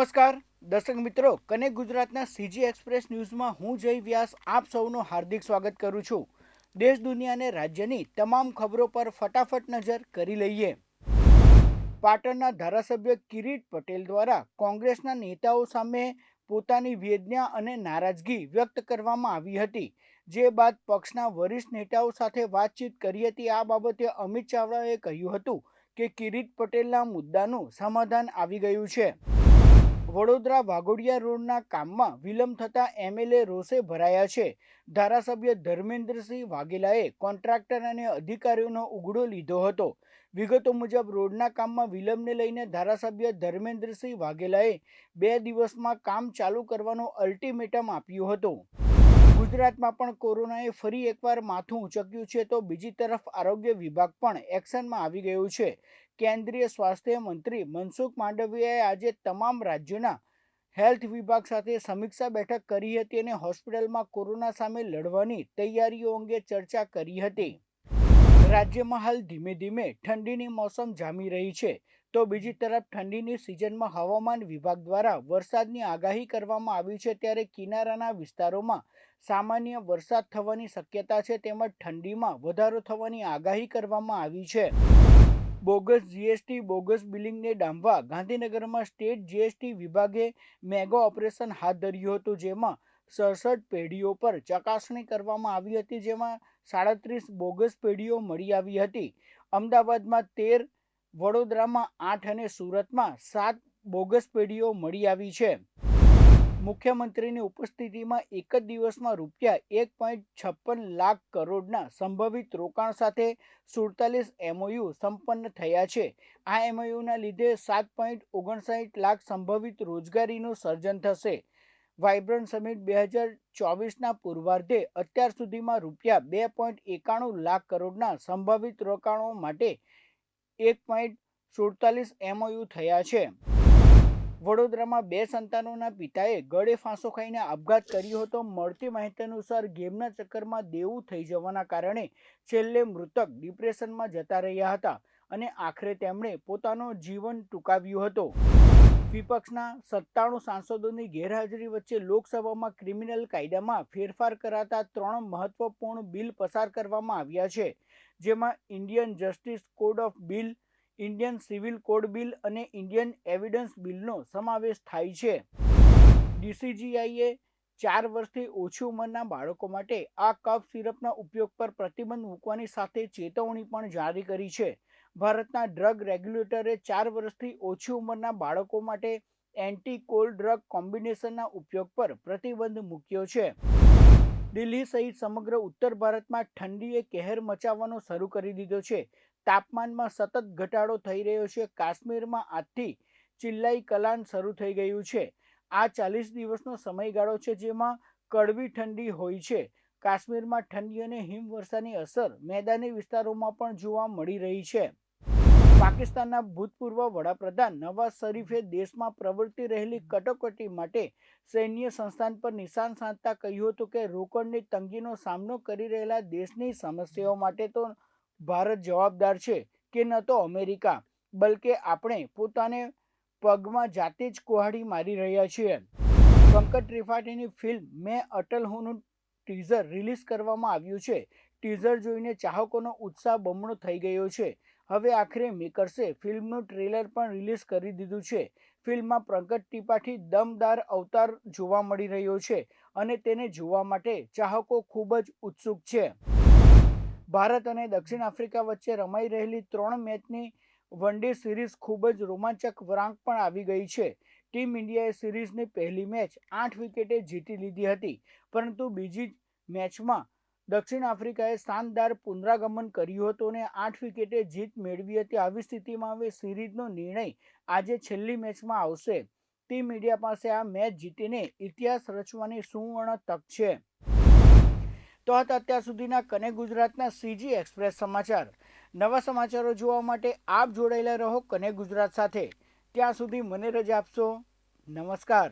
નમસ્કાર. દર્શક મિત્રો કનેક્ટ ગુજરાતના સીજી એક્સપ્રેસ ન્યૂઝમાં હું જય વ્યાસ આપ સૌનું હાર્દિક સ્વાગત કરું છું. દેશ, દુનિયા અને રાજ્યની તમામ ખબરો પર ફટાફટ નજર કરી લઈએ. પાટણના ધારાસભ્ય કિરીટ પટેલ દ્વારા કોંગ્રેસના નેતાઓ સામે પોતાની વેદના અને નારાજગી વ્યક્ત કરવામાં આવી હતી. જે બાદ પક્ષના વરિષ્ઠ નેતાઓ સાથે વાતચીત કરી હતી. આ બાબતે અમિત ચાવડાએ કહ્યું હતું કે, કિરીટ પટેલના મુદ્દાનું સમાધાન આવી ગયું છે. વડોદરા વાઘોડિયા રોડના કામમાં વિલંબ થતા એમએલએ રોષે ભરાયા છે. ધારાસભ્ય ધર્મેન્દ્રસિંહ વાઘેલાએ કોન્ટ્રાક્ટર અને અધિકારીઓનો ઉઘડો લીધો હતો. વિગતો મુજબ રોડના કામમાં વિલંબને લઈને ધારાસભ્ય ધર્મેન્દ્રસિંહ વાઘેલાએ બે દિવસમાં કામ ચાલુ કરવાનો અલ્ટિમેટમ આપ્યું હતું. ગુજરાતમાં પણ કોરોનાએ ફરી એકવાર માથું ઉચક્યું છે તો બીજી તરફ આરોગ્ય વિભાગ પણ એક્શનમાં આવી ગયું છે. કેન્દ્રીય સ્વાસ્થ્ય મંત્રી મનસુખ માંડવિયાએ આજે તમામ રાજ્યોના હેલ્થ વિભાગ સાથે સમીક્ષા બેઠક કરી હતી અને હોસ્પિટલમાં કોરોના સામે લડવાની તૈયારીઓ અંગે ચર્ચા કરી હતી. રાજ્યમાં હાલ ધીમે ધીમે ઠંડીની મોસમ જામી રહી છે. તો બીજી તરફ ઠંડીની સિઝનમાં હવામાન વિભાગ દ્વારા વરસાદની આગાહી કરવામાં આવી છે ત્યારે કિનારાના વિસ્તારોમાં સામાન્ય વરસાદ થવાની શક્યતા છે તેમજ ઠંડીમાં વધારો થવાની આગાહી કરવામાં આવી છે. બોગસ જીએસટી બોગસ બિલિંગને ડામવા ગાંધીનગરમાં સ્ટેટ જીએસટી વિભાગે મેગા ઓપરેશન હાથ ધર્યું હતું, જેમાં સડસઠ પેઢીઓ પર ચકાસણી કરવામાં આવી હતી, જેમાં સાડત્રીસ બોગસ પેઢીઓ મળી આવી હતી. અમદાવાદમાં તેર, વડોદરામાં આઠ અને સુરતમાં સાત બોગસ પેઢીઓ મળી આવી છે. મુખ્યમંત્રીની ઉપસ્થિતિમાં એક જ દિવસમાં રૂપિયા એક પોઈન્ટ છપ્પન લાખ કરોડના સંભવિત રોકાણ સાથે સુડતાલીસ એમઓયુ સંપન્ન થયા છે. આ એમઓયુના લીધે સાત પોઈન્ટ ઓગણસાઠ લાખ સંભવિત રોજગારીનું સર્જન થશે. વાઇબ્રન્ટ સમિટ બે હજાર ચોવીસના પૂર્વાર્ધે અત્યાર સુધીમાં રૂપિયા બે પોઈન્ટ એકાણું લાખ કરોડના સંભવિત રોકાણો માટે એક પોઈન્ટ સુડતાલીસ એમઓયુ થયા છે. વડોદરામાં બે સંતાનોના પિતાએ ગળે ફાંસો ખાઈને આપઘાત કર્યો હતો. મળતી માહિતી અનુસાર ગેમના ચક્કરમાં દેવું થઈ જવાના કારણે છેલ્લે મૃતક ડિપ્રેશનમાં જતા રહ્યા હતા અને આખરે તેમણે પોતાનો જીવન ટૂંકાવ્યું હતો. વિપક્ષના સત્તાણું સાંસદોની ગેરહાજરી વચ્ચે લોકસભામાં ક્રિમિનલ કાયદામાં ફેરફાર કરાતા ત્રણ મહત્વપૂર્ણ બિલ પસાર કરવામાં આવ્યા છે, જેમાં Indian justice code of bill Indian civil code bill અને ઇન્ડિયન એવિડન્સ બિલનો સમાવેશ થાય છે. ડીસીજીઆઈએ ચાર વર્ષથી ઓછી ઉંમરના બાળકો માટે આ કફ સિરપના ઉપયોગ પર પ્રતિબંધ મૂકવાની સાથે ચેતવણી પણ જારી કરી છે. ભારતના ડ્રગ રેગ્યુલેટરે ચાર વર્ષથી ઓછી ઉંમરના બાળકો માટે એન્ટી કોલ્ડ ડ્રગ કોમ્બિનેશનના ઉપયોગ પર પ્રતિબંધ મૂક્યો છે. દિલ્હી સહિત સમગ્ર ઉત્તર ભારતમાં ઠંડીએ કહેર મચાવવાનો શરૂ કરી દીધો છે. તાપમાનમાં સતત ઘટાડો થઈ રહ્યો છે. કાશ્મીરમાં આજથી ચિલ્લાઈ કલાન શરૂ થઈ ગયું છે. આ ચાલીસ દિવસનો સમયગાળો છે જેમાં કડવી ઠંડી હોય છે. કાશ્મીરમાં ઠંડી અને હિમવર્ષાની અસર મેદાની વિસ્તારોમાં પણ જોવા મળી રહી છે. પાકિસ્તાનના ભૂતપૂર્વ વડાપ્રધાન નવાઝ શરીફે દેશમાં પ્રવર્તી રહેલી કટોકટી માટે સૈન્ય સંસ્થાન પર નિશાન સાધતા કહ્યું હતું કે રોકડની તંગીનો સામનો કરી રહેલા દેશની સમસ્યાઓ માટે તો ભારત જવાબદાર છે કે ન તો અમેરિકા, બલકે આપણે પોતાને પગમાં જાતે જ કુહાડી મારી રહ્યા છીએ. પંકજ ત્રિપાઠીની ફિલ્મ મેં અટલ હુંનું ટીઝર રિલીઝ કરવામાં આવ્યું છે. ટીઝર જોઈને ચાહકોનો ઉત્સાહ બમણો થઈ ગયો છે. હવે આખરે મેકર્સે ફિલ્મનું ટ્રેલર પણ રિલીઝ કરી દીધું છે. ફિલ્મમાં પંકજ ત્રિપાઠી દમદાર અવતાર જોવા મળી રહ્યો છે અને તેને જોવા માટે ચાહકો ખૂબ જ ઉત્સુક છે. ભારત અને દક્ષિણ આફ્રિકા વચ્ચે રમાઈ રહેલી ત્રણ મેચની વન ડે સિરીઝ ખૂબ જ રોમાંચક વરાંક પણ આવી ગઈ છે. ટીમ ઇન્ડિયાએ સિરીઝની પહેલી મેચ આઠ વિકેટે જીતી લીધી હતી, પરંતુ બીજી મેચમાં દક્ષિણ આફ્રિકાએ શાનદાર પુનરાગમન કર્યું હતું અને આઠ વિકેટે જીત મેળવી હતી. આવી સ્થિતિમાં હવે સિરીઝનો નિર્ણય આજે છેલ્લી મેચમાં આવશે. ટીમ મીડિયા પાસે આ મેચ જીતીને ઇતિહાસ રચવાની સુવર્ણ તક છે. તો હતા અત્યાર સુધીના કને ગુજરાતના સીજી એક્સપ્રેસ સમાચાર. નવા સમાચારો જોવા માટે આપ જોડાયેલા રહો કને ગુજરાત સાથે. ત્યાં સુધી મને રજા આપશો. નમસ્કાર.